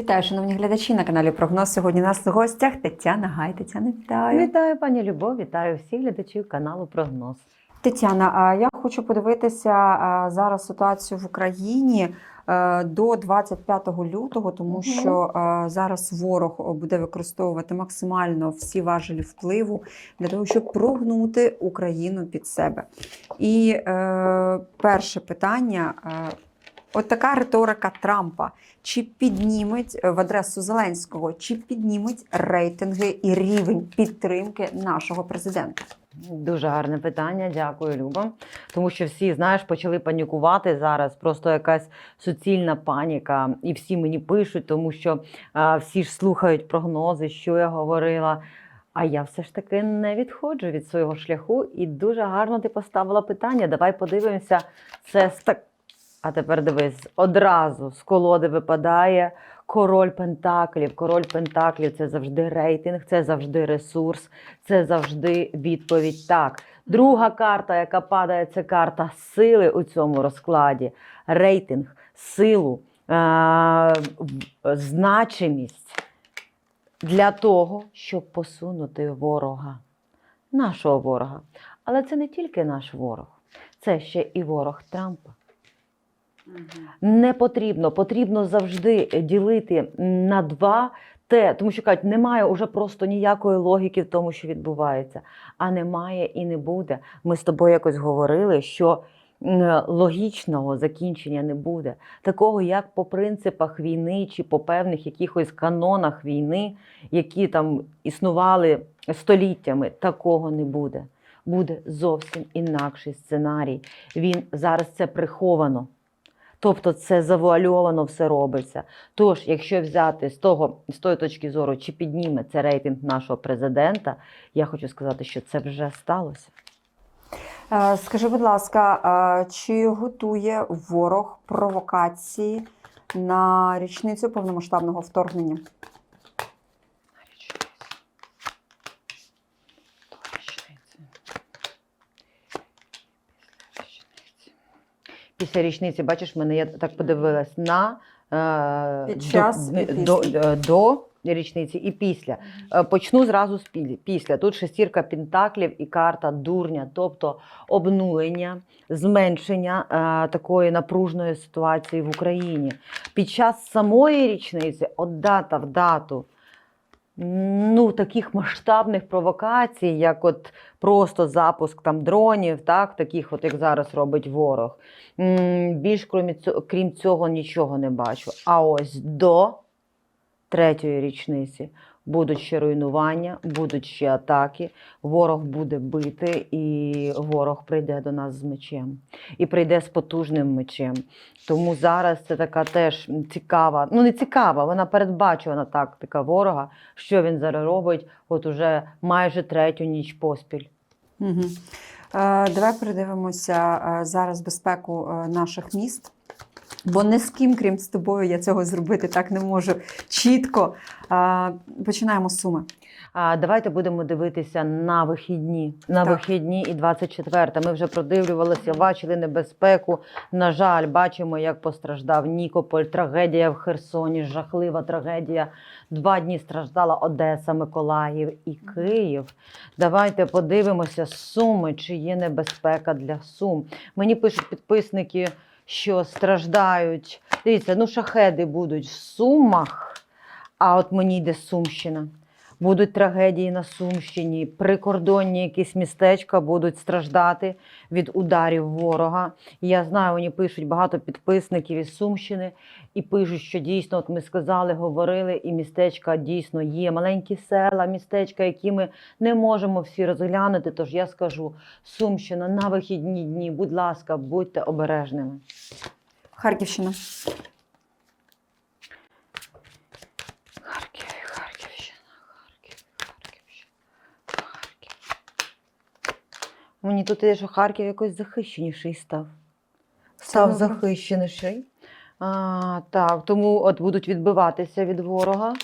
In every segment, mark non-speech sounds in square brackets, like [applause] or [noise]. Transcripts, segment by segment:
Вітаю, шановні глядачі на каналі Прогноз. Сьогодні у нас в гостях Тетяна Гай. Тетяна, вітаю. Вітаю, пані Любов, вітаю всіх глядачів каналу Прогноз. Тетяна, а я хочу подивитися зараз ситуацію в Україні е, до 25 лютого, тому що е, зараз ворог буде використовувати максимально всі важелі впливу для того, щоб прогнути Україну під себе. І е, перше питання. От така риторика Трампа. Чи підніметь е, в адресу Зеленського, чи підніметь рейтинги і рівень підтримки нашого президента? Дуже гарне питання, дякую, Люба. Тому що всі, знаєш, почали панікувати зараз. Просто якась суцільна паніка, і всі мені пишуть, тому що а, всі ж слухають прогнози, що я говорила. А я все ж таки не відходжу від свого шляху, і дуже гарно ти поставила питання. Давай подивимося. Це з так. А тепер дивись, одразу з колоди випадає король Пентаклів. Король Пентаклів це завжди рейтинг, це завжди ресурс, це завжди відповідь так. Друга карта, яка падає, це карта сили у цьому розкладі. Рейтинг, силу, е- значимість для того, щоб посунути ворога, нашого ворога. Але це не тільки наш ворог, це ще і ворог Трампа. Не потрібно, потрібно завжди ділити на два те, тому що кажуть, немає уже просто ніякої логіки в тому, що відбувається. А немає і не буде. Ми з тобою якось говорили, що логічного закінчення не буде. Такого, як по принципах війни чи по певних якихось канонах війни, які там існували століттями, такого не буде. Буде зовсім інакший сценарій. Він зараз це приховано. Тобто це завуальовано все робиться. Тож, якщо взяти з того з тої точки зору, чи підніме це рейтинг нашого президента, я хочу сказати, що це вже сталося. Е, Скажи, будь ласка, е, чи готує ворог провокації на річницю повномасштабного вторгнення? Після річниці, бачиш, мене я так подивилась на е, Під час до, і до, після. е, до річниці і після. Е, Почну зразу з пі- після. Тут шестірка пентаклів і карта дурня, тобто обнулення, зменшення е, такої напружної ситуації в Україні. Під час самої річниці, от дата в дату, ну, таких масштабних провокацій, як от просто запуск там дронів, так, таких, от як зараз робить ворог. Більш крім цього нічого не бачу. А ось до третьої річниці будуть ще руйнування, будуть ще атаки. Ворог буде бити, і ворог прийде до нас з мечем. І прийде з потужним мечем. Тому зараз це така теж цікава, ну не цікава, вона передбачувана тактика ворога, що він зараз робить, от уже майже третю ніч поспіль. Угу. Давай передивимося е, зараз безпеку е, наших міст. Бо не з ким, крім з тобою, я цього зробити так не можу чітко. Починаємо з суми. А давайте будемо дивитися на вихідні. На Так. вихідні і 24. Ми вже продивлювалися, бачили небезпеку. На жаль, бачимо, як постраждав Нікополь. Трагедія в Херсоні, жахлива трагедія. Два дні страждала Одеса, Миколаїв і Київ. Давайте подивимося суми, чи є небезпека для сум. Мені пишуть підписники, що страждають. Дивіться, ну шахеди будуть в сумах, а от мені йде Сумщина. Будуть трагедії на Сумщині, прикордонні якісь містечка будуть страждати від ударів ворога. Я знаю, вони пишуть багато підписників із Сумщини і пишуть, що дійсно, от ми сказали, говорили, і містечка дійсно є. Маленькі села, містечка, які ми не можемо всі розглянути. Тож я скажу: Сумщина на вихідні дні, будь ласка, будьте обережними. Харківщина. Харків, Харківщина, Харків, Харківщина, Харків. Мені тут що Харків якось захищеніший став. Став захищеніший. А, так, тому от будуть відбиватися від ворога.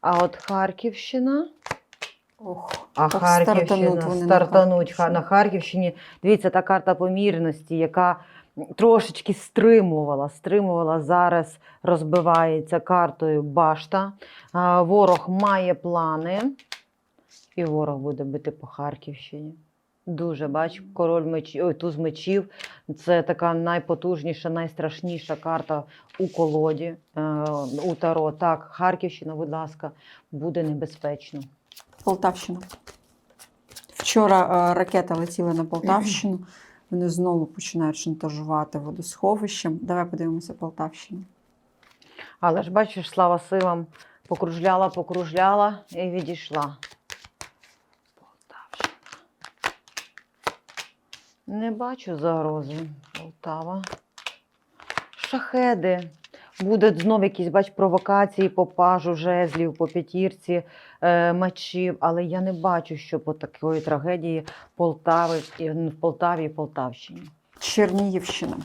А от Харківщина. Ох, А Харківщина стартануть стартануть Харківщині. на Харківщині. Дивіться, та карта помірності, яка трошечки стримувала. Стримувала зараз розбивається картою башта. А, Ворог має плани, і ворог буде бити по Харківщині. Дуже бач, король мечів, ой, туз мечів. Це така найпотужніша, найстрашніша карта у колоді е, у Таро. Так, Харківщина, будь ласка, буде небезпечно. Полтавщина. Вчора е, ракета летіла на Полтавщину. Вони знову починають шантажувати водосховищем. Давай подивимося Полтавщину. Але ж бачиш, слава силам, покружляла, покружляла і відійшла. Не бачу загрози. Полтава. Шахеди. Будуть знов якісь, бач, провокації по пажу жезлів, по п'ятірці е, мечів, але я не бачу, що по такої трагедії Полтави, в Полтаві і Полтавщині. Чернігівщина.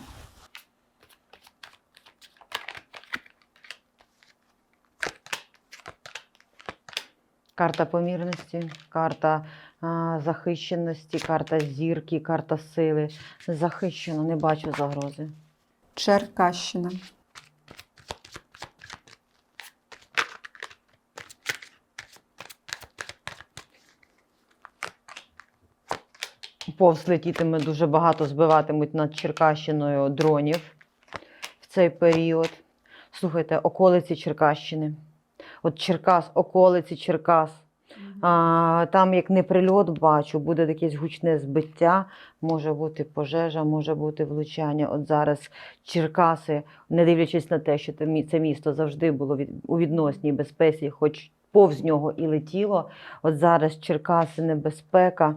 Карта помірності, карта захищеності, карта зірки, карта сили. Захищено, не бачу загрози. Черкащина. Повз летітиме дуже багато, збиватимуть над Черкащиною дронів в цей період. Слухайте, околиці Черкащини. От Черкас, околиці Черкас. Там, як не прильот, бачу, буде якесь гучне збиття, може бути пожежа, може бути влучання. От зараз Черкаси, не дивлячись на те, що це місто завжди було у відносній безпеці, хоч повз нього і летіло. От зараз Черкаси небезпека.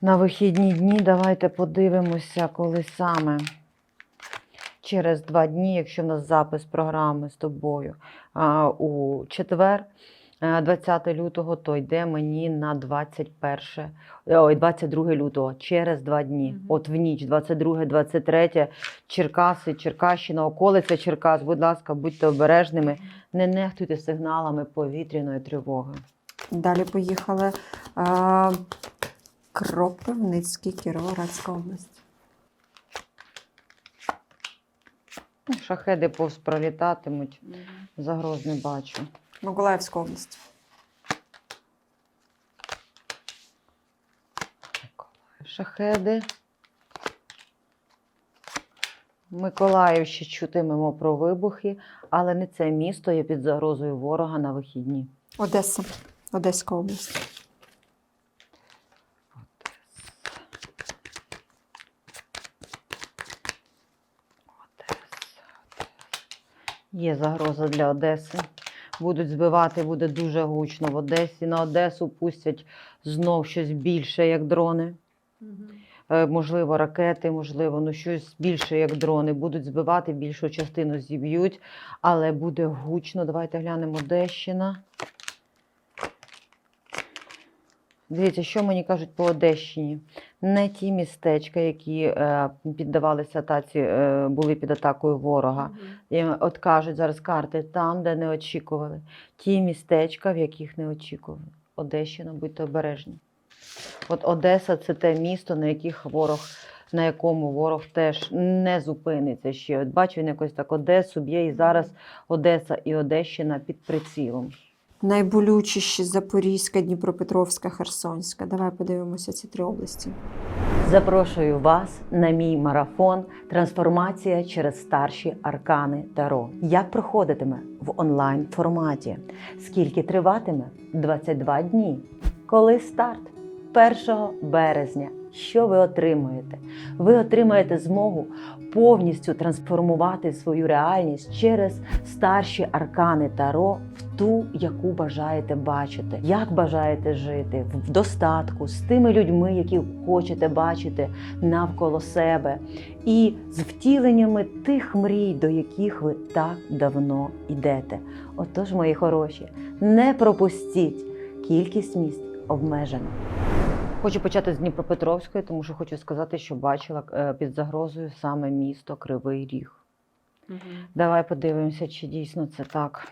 На вихідні дні давайте подивимося, коли саме. Через два дні, якщо в нас запис програми з тобою а, у четвер, 20 лютого, то йде мені на 21, ой, 22 лютого, через два дні. Мгм. От в ніч, 22, 23, Черкаси, Черкащина, околиця Черкас, будь ласка, будьте обережними, не нехтуйте сигналами повітряної тривоги. Далі поїхали. Е, Кропивницький, Кіровоградська область. Шахеди повз пролітатимуть, загроз не бачу. Миколаївська область. Шахеди. Миколаїв ще чутимемо про вибухи, але не це місто є під загрозою ворога на вихідні. Одеса. Одеська область. Є загроза для Одеси. Будуть збивати, буде дуже гучно в Одесі. На Одесу пустять знов щось більше, як дрони. Угу. Можливо, ракети, можливо, ну щось більше, як дрони. Будуть збивати, більшу частину зіб'ють, але буде гучно. Давайте глянемо Одещина. Дивіться, що мені кажуть по Одещині. Не ті містечка, які е, піддавалися атаці, е, були під атакою ворога. І от кажуть зараз карти там, де не очікували. Ті містечка, в яких не очікували. Одещина, будьте обережні. От Одеса це те місто, на яких ворог, на якому ворог теж не зупиниться ще. От бачу, він якось так Одесу б'є, і зараз Одеса і Одещина під прицілом. Найболючіші Запорізька, Дніпропетровська, Херсонська. Давай подивимося ці три області. Запрошую вас на мій марафон Трансформація через старші аркани Таро. Як проходитиме в онлайн форматі? Скільки триватиме? 22 дні. Коли старт? 1 березня. Що ви отримуєте? Ви отримаєте змогу повністю трансформувати свою реальність через старші аркани Таро в ту, яку бажаєте бачити, як бажаєте жити в достатку з тими людьми, які хочете бачити навколо себе, і з втіленнями тих мрій, до яких ви так давно йдете. Отож, мої хороші, не пропустіть кількість місць обмежена. Хочу почати з Дніпропетровської, тому що хочу сказати, що бачила е, під загрозою саме місто Кривий Ріг. Давай подивимося, чи дійсно це так.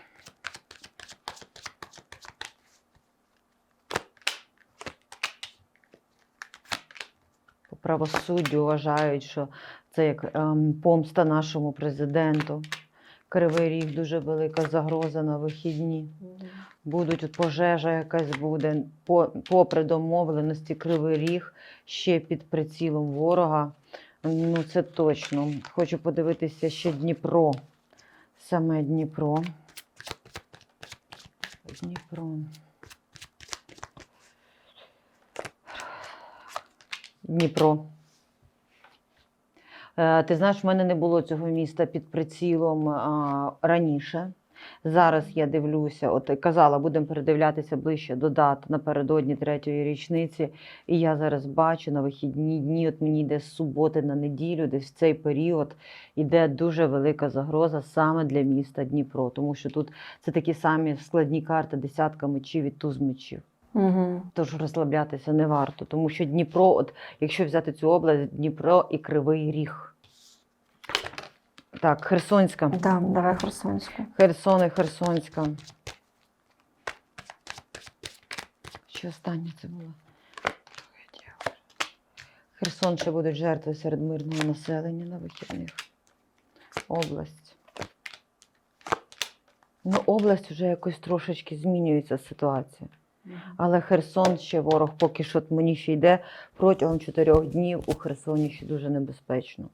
правосуддю вважають, що це як ем, помста нашому президенту. Кривий ріг дуже велика загроза на вихідні. Будуть от пожежа якась буде. По, попри домовленості, кривий ріг ще під прицілом ворога. Ну, це точно. Хочу подивитися ще Дніпро. Саме Дніпро. Дніпро. Дніпро. Е, Ти знаєш, в мене не було цього міста під прицілом раніше. Зараз я дивлюся, от казала, будемо передивлятися ближче до дат напередодні третьої річниці. І я зараз бачу на вихідні дні, от мені йде з суботи на неділю, десь в цей період йде дуже велика загроза саме для міста Дніпро, тому що тут це такі самі складні карти, десятка мечів і туз мечів. Угу. Тож розслаблятися не варто, тому що Дніпро, от якщо взяти цю область, Дніпро і Кривий Ріг. Так, Херсонська. Да, давай Херсонську. Херсон і Херсонська. Що останнє це було? Херсон ще будуть жертви серед мирного населення на вихідних. Область. Ну, область вже якось трошечки змінюється ситуація. Але Херсон ще ворог поки що мені ще йде протягом чотирьох днів у Херсоні ще дуже небезпечно.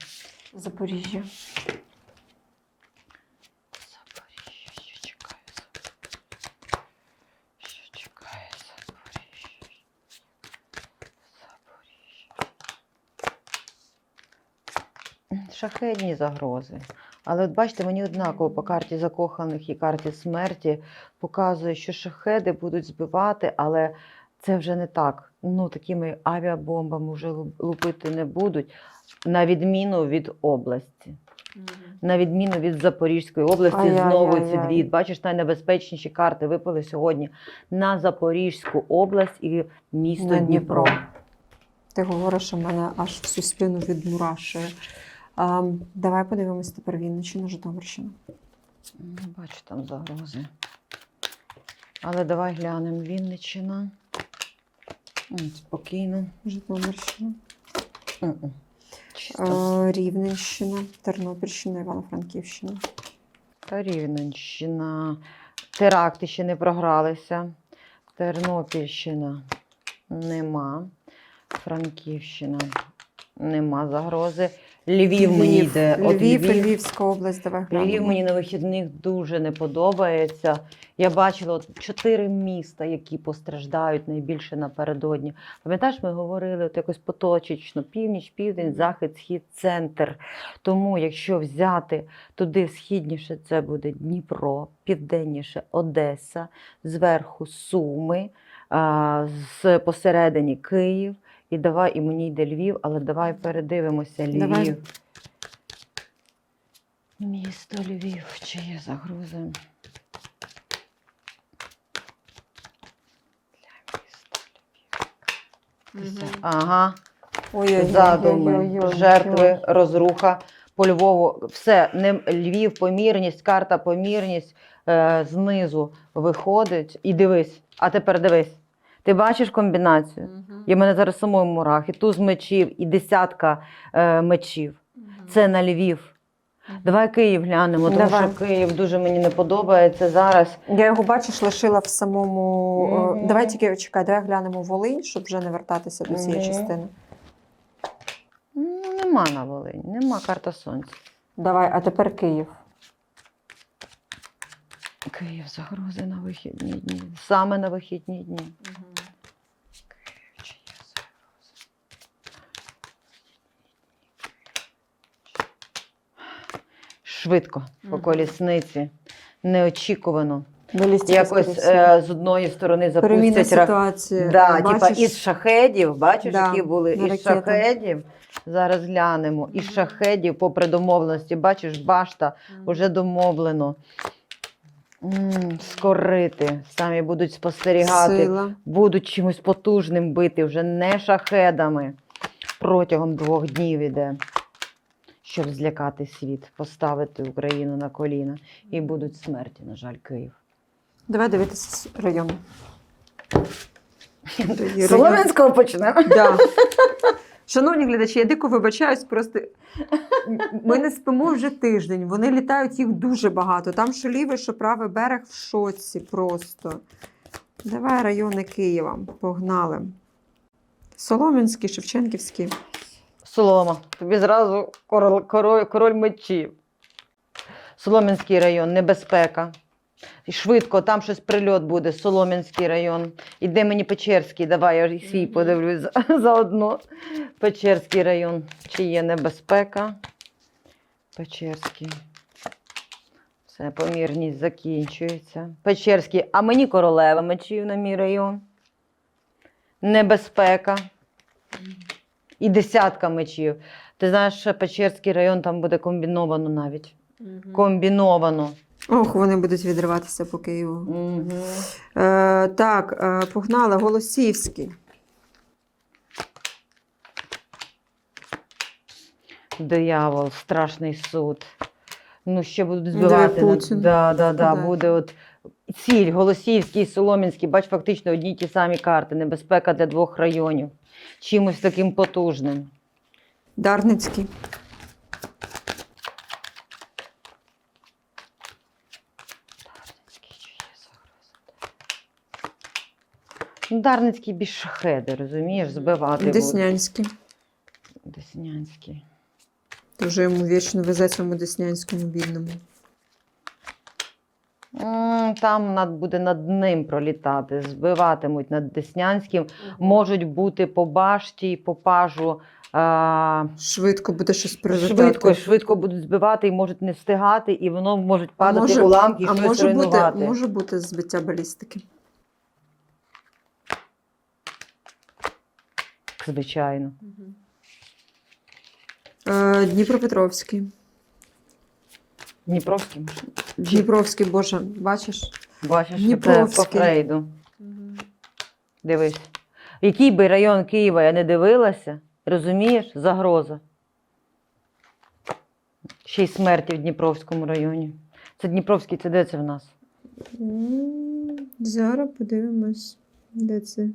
Запоріжжя. Запоріжжя, що чекає Що чекає Запоріжжя? Запоріжжя. Шахедні загрози. Але от бачите, мені однаково по карті закоханих і карті смерті показує, що шахеди будуть збивати, але це вже не так. Ну, такими авіабомбами вже лупити не будуть, на відміну від області. На відміну від Запорізької області, Ай-яй-яй-яй. знову цвіт. Бачиш, найнебезпечніші карти випали сьогодні на Запорізьку область і місто Дніпро. Дніпро. Ти говориш, що мене аж всю спину відмурашує. А, давай подивимось тепер Вінниччину, Житомирщину. Не бачу там загрози. Але давай глянемо Вінниччина. Спокійно. Житомирщина. А, Рівненщина, Тернопільщина, Івано-Франківщина. Та Рівненщина. Теракти ще не програлися. Тернопільщина нема. Франківщина нема загрози. Львів, мені йде. От Львів, Львів, Львівська область, давай глянемо. Львів мені на вихідних дуже не подобається. Я бачила от чотири міста, які постраждають найбільше напередодні. Пам'ятаєш, ми говорили от якось поточечно: північ, південь, захід, схід, центр. Тому, якщо взяти туди східніше, це буде Дніпро, південніше Одеса, зверху Суми, з посередині Київ. І давай, і мені йде Львів, але давай передивимося Львів. Давай. Місто Львів, чи є загрози? Для міста Львів. Ага, Ой-ой-ой, задуми, ой-ой-ой. жертви, розруха. По Львову все, не, Львів, помірність, карта помірність е, знизу виходить. І дивись, а тепер дивись. Ти бачиш комбінацію? Мгм. І в мене зараз самої мурах, і туз мечів, і десятка е, мечів. Мгм. Це на Львів. Давай Київ глянемо, тому Давай. що Київ дуже мені не подобається зараз. Я його, бачиш, лишила в самому. Мгм. Давай тільки чекай, давай глянемо Волинь, щоб вже не вертатися до цієї Мгм. частини. Ну, нема на Волині, нема карта сонця. Давай, а тепер Київ. Київ загрози на вихідні дні. Саме на вихідні дні. Київ чи є загрози? Швидко по Мгм. колісниці. Неочікувано. Балістика, Якось е, з одної сторони запустять ра- ситуації. Да, Бачиш? типа із шахедів, бачиш, Да, які були на із ракетах. шахедів. Зараз глянемо. Із Мгм. шахедів, попри домовленості, бачиш, башта вже домовлено. М, Скорити, самі будуть спостерігати, Сила. будуть чимось потужним бити, вже не шахедами. Протягом двох днів іде, щоб злякати світ, поставити Україну на коліна. І будуть смерті, на жаль, Київ. Давай дивитися райони. З Слов'янського почнемо. Да. [laughs] Шановні глядачі, я дико вибачаюсь, просто [laughs] ми не спимо вже тиждень. Вони літають їх дуже багато. Там що лівий, що правий берег в шоці просто. Давай райони Києва. Погнали. Солом'янський, Шевченківський. Солома. Тобі зразу король, король, король мечів. Солом'янський район, небезпека. Швидко, там щось прильот буде, Солом'янський район. Іде мені Печерський, давай я свій подивлюсь [laughs] заодно. Печерський район. Чи є небезпека? Печерський. Все, помірність закінчується. Печерський, а мені королева мечів на мій район. Небезпека. І десятка мечів. Ти знаєш, Печерський район там буде комбіновано навіть. Комбіновано. Ох, вони будуть відриватися по Києву. Угу. Е, так, е, погнали, Голосіївський. Диявол, страшний суд. Ну, ще будуть збивати. на- Путін. Да, да, да, Да. буде от ціль, Голосіївський, Солом'янський, бач, фактично одні й ті самі карти. Небезпека для двох районів. Чимось таким потужним. Дарницький. Ну, більш шахеди, розумієш, збивати будуть. Деснянський. Деснянський. Дуже йому вічно везе цьому Деснянському бідному. Там над, буде над ним пролітати, збиватимуть над Деснянським. Можуть бути по башті, по пажу. А, Швидко буде щось прилетати. швидко, швидко будуть збивати і можуть не встигати, і воно можуть А падати може- уламки і а щось може бути, руйнувати. може бути збиття балістики. Звичайно. Е, Дніпропетровський. Дніпровський. Дніпровський, боже, бачиш? Бачиш, що це по Дніпровський. Фрейду. Дивись. Який би район Києва я не дивилася, розумієш, загроза. Ще й смерті в Дніпровському районі. Це Дніпровський, це де це в нас? М, Зараз подивимось, де це.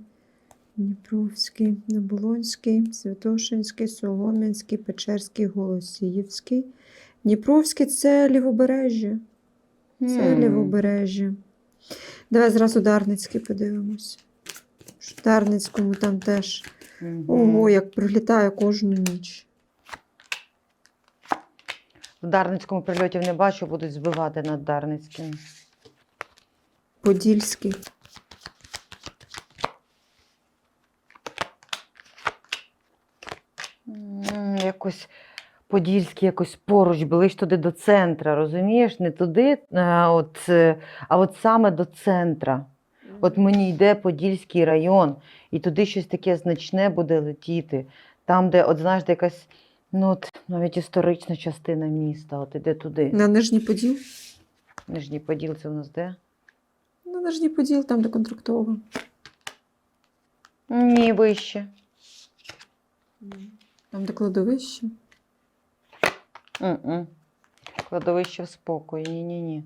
Дніпровський, Наболонський, Святошинський, Солом'янський, Печерський, Голосіївський. Дніпровський це лівобережжя. Це лівобережжя. Давай зразу Дарницький подивимось. В Дарницькому там теж. Ого, як прилітає кожну ніч. В Дарницькому прильотів не бачу, будуть збивати над Дарницьким. Подільський. М, Якось Подільський, якось поруч, ближче туди до центра, розумієш? Не туди, а от, е, а от саме до центра. От мені йде Подільський район, і туди щось таке значне буде летіти. Там, де, от знаєш, де якась ну, от, навіть історична частина міста, от іде туди. На Нижній Поділ. Нижній Поділ це у нас де? На Нижній Поділ, там, де контрактова. Ні, вище. Там, де кладовище. Mm -mm. Кладовище в спокої. Ні-ні-ні.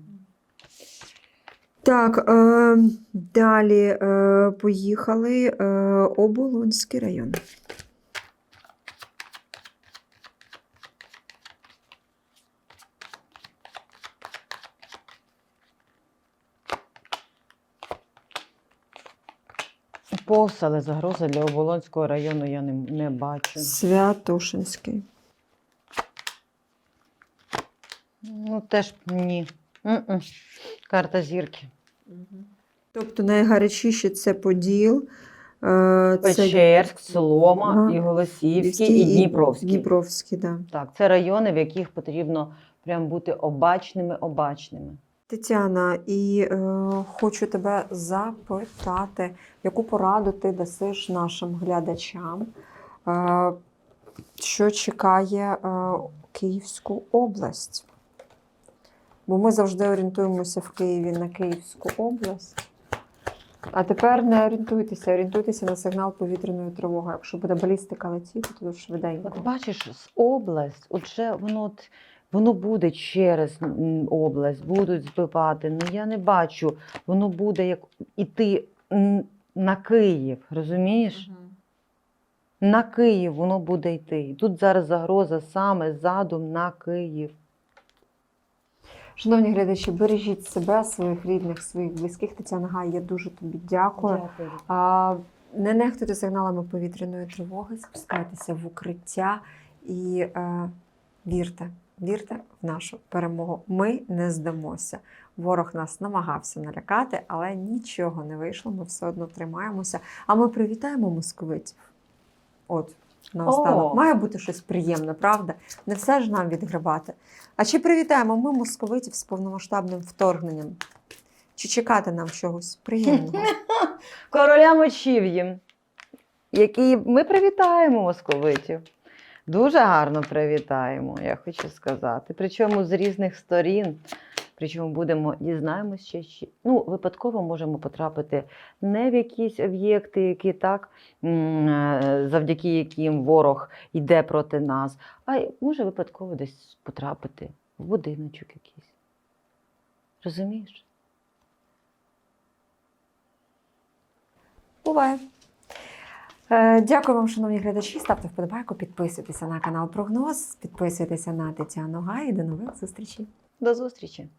Так, е, далі е, поїхали. Е, Оболонський район. Повз, але загрози для Оболонського району я не, не бачу. Святошинський. Ну, теж ні. М-м. Карта зірки. Тобто найгарячіші це Поділ. Е, це Печерськ, Солома, Ага. і Голосіївський, і Дніпровський. Дніпровський, да. Так, це райони, в яких потрібно прям бути обачними, обачними. Тетяна, і е, хочу тебе запитати, яку пораду ти дасиш нашим глядачам, е, що чекає е, Київську область? Бо ми завжди орієнтуємося в Києві на Київську область. А тепер не орієнтуйтеся, орієнтуйтеся на сигнал повітряної тривоги. Якщо буде балістика летіти, то швиденько. От бачиш, з область, от вже воно, от, воно буде через область, будуть збивати. Ну я не бачу, воно буде як іти на Київ, розумієш? На Київ воно буде йти. І тут зараз загроза саме задум на Київ. Шановні глядачі, бережіть себе, своїх рідних, своїх близьких. Тетяна Гай, я дуже тобі дякую. А, не нехтуйте сигналами повітряної тривоги, спускайтеся в укриття і е, вірте, вірте в нашу перемогу. Ми не здамося. Ворог нас намагався налякати, але нічого не вийшло. Ми все одно тримаємося. А ми привітаємо московитів. От, наостанок. О! Має бути щось приємне, правда? Не все ж нам відгребати. А чи привітаємо ми московитів з повномасштабним вторгненням? Чи чекати нам чогось приємного? [laughs] Короля мечів їм, які ми привітаємо московитів. Дуже гарно привітаємо, я хочу сказати. Причому з різних сторін. Причому будемо дізнаємося ще. Ну, випадково можемо потрапити не в якісь об'єкти, які так, е, завдяки яким ворог йде проти нас, а може випадково десь потрапити в будиночок якийсь. Розумієш? Буває. Е, Дякую вам, шановні глядачі. Ставте вподобайку, підписуйтеся на канал Прогноз, підписуйтеся на Тетяну Гай до нових зустрічей. До зустрічі!